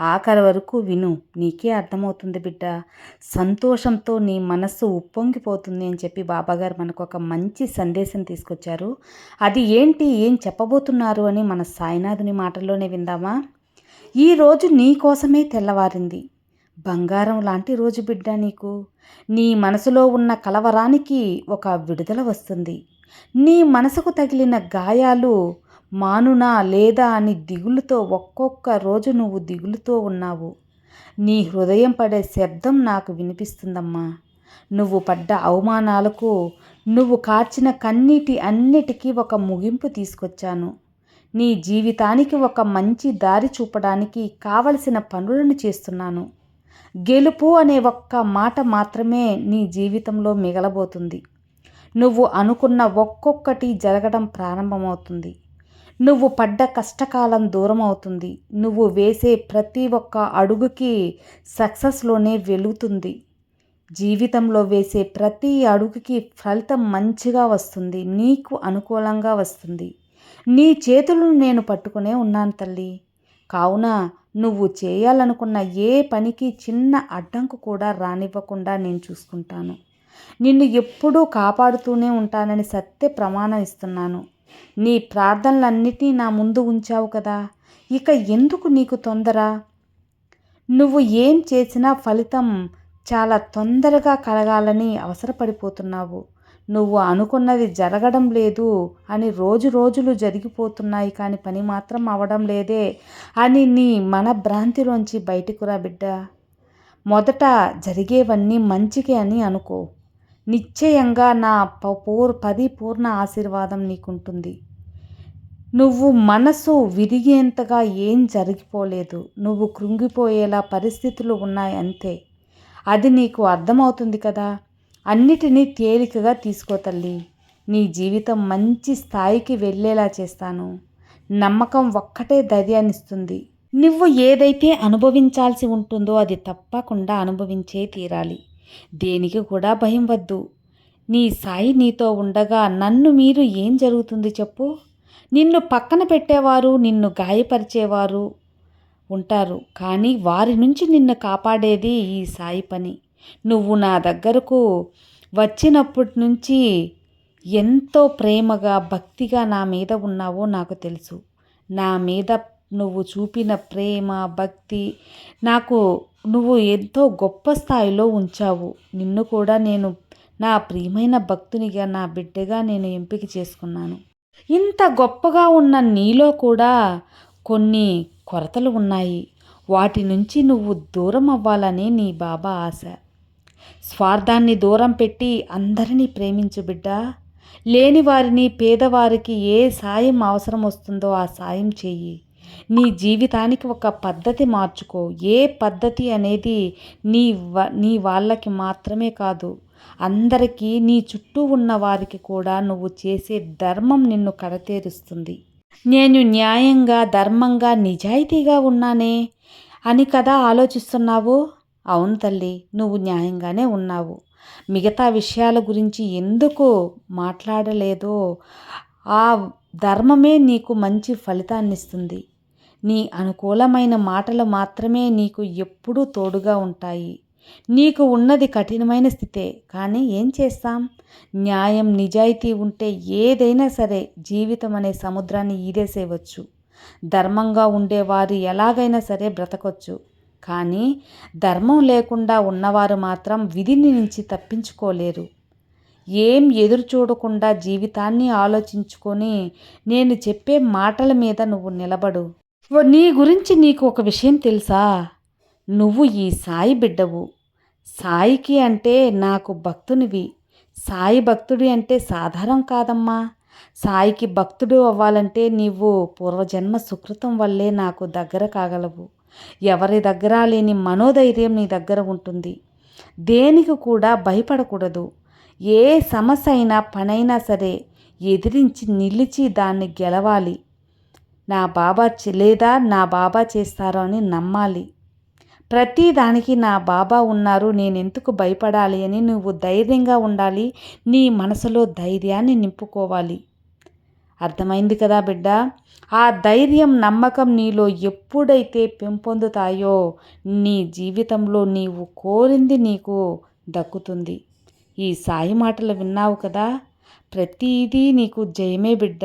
ఆఖరి వరకు విను. నీకే అర్థమవుతుంది బిడ్డ. సంతోషంతో నీ మనస్సు ఉప్పొంగిపోతుంది అని చెప్పి బాబాగారు మనకు ఒక మంచి సందేశం తీసుకొచ్చారు. అది ఏంటి? ఏం చెప్పబోతున్నారు? అని మన సాయినాథుని మాటల్లోనే విందామా? ఈరోజు నీ కోసమే తెల్లవారింది. బంగారం లాంటి రోజు బిడ్డ నీకు. నీ మనసులో ఉన్న కలవరానికి ఒక విడుదల వస్తుంది. నీ మనసుకు తగిలిన గాయాలు మానునా లేదా అని దిగులుతో ఒక్కొక్క రోజు నువ్వు దిగులుతో ఉన్నావు. నీ హృదయం పడే శబ్దం నాకు వినిపిస్తుందమ్మా. నువ్వు పడ్డ అవమానాలకు నువ్వు కార్చిన కన్నీటి అన్నిటికీ ఒక ముగింపు తీసుకొచ్చాను. నీ జీవితానికి ఒక మంచి దారి చూపడానికి కావలసిన పనులను చేస్తున్నాను. గెలుపు అనే ఒక్క మాట మాత్రమే నీ జీవితంలో మిగలబోతుంది. నువ్వు అనుకున్న ఒక్కొక్కటి జరగడం ప్రారంభమవుతుంది. నువ్వు పడ్డ కష్టకాలం దూరం అవుతుంది నువ్వు వేసే ప్రతి ఒక్క అడుగుకి సక్సెస్లోనే వెలుగుతుంది జీవితంలో వేసే ప్రతి అడుగుకి ఫలితం మంచిగా వస్తుంది. నీకు అనుకూలంగా వస్తుంది. నీ చేతులను నేను పట్టుకునే ఉన్నాను తల్లి. కావున నువ్వు చేయాలనుకున్న ఏ పనికి చిన్న అడ్డంకు కూడా రానివ్వకుండా నేను చూసుకుంటాను. నిన్ను ఎప్పుడూ కాపాడుతూనే ఉంటానని సత్య ప్రమాణం ఇస్తున్నాను. నీ ప్రార్థనలన్నిటినీ నా ముందు ఉంచావు కదా. ఇక ఎందుకు నీకు తొందర? నువ్వు ఏం చేసినా ఫలితం చాలా తొందరగా కలగాలని అవసరపడిపోతున్నావు. నువ్వు అనుకున్నది జరగడం లేదు అని రోజు రోజులు జరిగిపోతున్నాయి కానీ పని మాత్రం అవడం లేదే అని నీ మన భ్రాంతిలోంచి బయటకు రా బిడ్డ. మొదట జరిగేవన్నీ మంచికే అని అనుకో. నిశ్చయంగా నా పూర్ పది పూర్ణ ఆశీర్వాదం నీకుంటుంది. నువ్వు మనసు విరిగేంతగా ఏం జరిగిపోలేదు. నువ్వు కృంగిపోయేలా పరిస్థితులు ఉన్నాయి అంతే. అది నీకు అర్థమవుతుంది కదా? అన్నిటినీ తేలికగా తీసుకో తల్లి. నీ జీవితం మంచి స్థాయికి వెళ్ళేలా చేస్తాను. నమ్మకం ఒక్కటే ధైర్యాన్నిస్తుంది. నువ్వు ఏదైతే అనుభవించాల్సి ఉంటుందో అది తప్పకుండా అనుభవించే తీరాలి. దేనికి కూడా భయం వద్దు. నీ సాయి నీతో ఉండగా నన్ను మీరు ఏం జరుగుతుంది చెప్పు. నిన్ను పక్కన పెట్టేవారు నిన్ను గాయపరిచేవారు ఉంటారు. కానీ వారి నుంచి నిన్ను కాపాడేది ఈ సాయి పని. నువ్వు నా దగ్గరకు వచ్చినప్పటి నుంచి ఎంతో ప్రేమగా భక్తిగా నా మీద ఉన్నావో నాకు తెలుసు. నా మీద నువ్వు చూపిన ప్రేమ భక్తి నాకు నువ్వు ఎంతో గొప్ప స్థాయిలో ఉంచావు. నిన్ను కూడా నేను నా ప్రియమైన భక్తునిగా నా బిడ్డగా నేను ఎంపిక చేసుకున్నాను. ఇంత గొప్పగా ఉన్న నీలో కూడా కొన్ని కొరతలు ఉన్నాయి. వాటి నుంచి నువ్వు దూరం అవ్వాలని నీ బాబా ఆశ. స్వార్థాన్ని దూరం పెట్టి అందరినీ ప్రేమించు బిడ్డ. లేని వారిని పేదవారికి ఏ సాయం అవసరం వస్తుందో ఆ సాయం చెయ్యి. నీ జీవితానికి ఒక పద్ధతి మార్చుకో. ఏ పద్ధతి అనేది నీ నీ వాళ్ళకి మాత్రమే కాదు అందరికీ నీ చుట్టూ ఉన్న వారికి కూడా నువ్వు చేసే ధర్మం నిన్ను కడతేరుస్తుంది. నేను న్యాయంగా ధర్మంగా నిజాయితీగా ఉన్నానే అని కదా ఆలోచిస్తున్నావు? అవును తల్లి నువ్వు న్యాయంగానే ఉన్నావు. మిగతా విషయాల గురించి ఎందుకు మాట్లాడలేదో ఆ ధర్మమే నీకు మంచి ఫలితాన్ని ఇస్తుంది నీ అనుకూలమైన మాటలు మాత్రమే నీకు ఎప్పుడూ తోడుగా ఉంటాయి. నీకు ఉన్నది కఠినమైన స్థితే కానీ ఏం చేస్తాం? న్యాయం నిజాయితీ ఉంటే ఏదైనా సరే జీవితం అనే సముద్రాన్ని ఈదేసేయవచ్చు ధర్మంగా ఉండేవారు ఎలాగైనా సరే బ్రతకొచ్చు. కానీ ధర్మం లేకుండా ఉన్నవారు మాత్రం విధిని నుంచి తప్పించుకోలేరు. ఏం ఎదురు చూడకుండా జీవితాన్ని ఆలోచించుకొని నేను చెప్పే మాటల మీద నువ్వు నిలబడు. నీ గురించి నీకు ఒక విషయం తెలుసా? నువ్వు ఈ సాయి బిడ్డవు. సాయికి అంటే నాకు భక్తునివి. సాయి భక్తుడి అంటే సాధారణం కాదమ్మా. సాయికి భక్తుడు అవ్వాలంటే నీవు పూర్వజన్మ సుకృతం వల్లే నాకు దగ్గర కాగలవు. ఎవరి దగ్గర లేని మనోధైర్యం నీ దగ్గర ఉంటుంది. దేనికి కూడా భయపడకూడదు. ఏ సమస్య అయినా పనైనా సరే ఎదిరించి నిలిచి దాన్ని గెలవాలి. నా బాబా లేదా నా బాబా చేస్తారో అని నమ్మాలి. ప్రతి దానికి నా బాబా ఉన్నారు నేను ఎందుకు భయపడాలి అని నువ్వు ధైర్యంగా ఉండాలి నీ మనసులో ధైర్యాన్ని నింపుకోవాలి. అర్థమైంది కదా బిడ్డ? ఆ ధైర్యం నమ్మకం నీలో ఎప్పుడైతే పెంపొందుతాయో నీ జీవితంలో నీవు కోరింది నీకు దక్కుతుంది. ఈ సాయి మాటలు విన్నావు కదా? ప్రతిదీ నీకు జయమే బిడ్డ.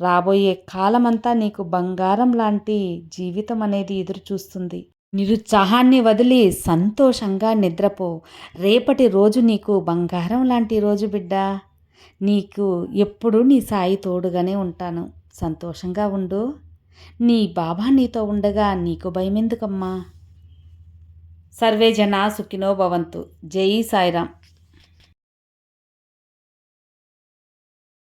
రాబోయే కాలమంతా నీకు బంగారం లాంటి జీవితం అనేది ఎదురు చూస్తుంది నిరుత్సాహాన్ని వదిలి సంతోషంగా నిద్రపో. రేపటి రోజు నీకు బంగారం లాంటి రోజు బిడ్డ. నీకు ఎప్పుడు నీ సాయి తోడుగానే ఉంటాను. సంతోషంగా ఉండు. నీ బాబా నీతో ఉండగా నీకు భయమెందుకమ్మా? సర్వే జనా సుఖినో భవంతు. జై సాయిరామ్.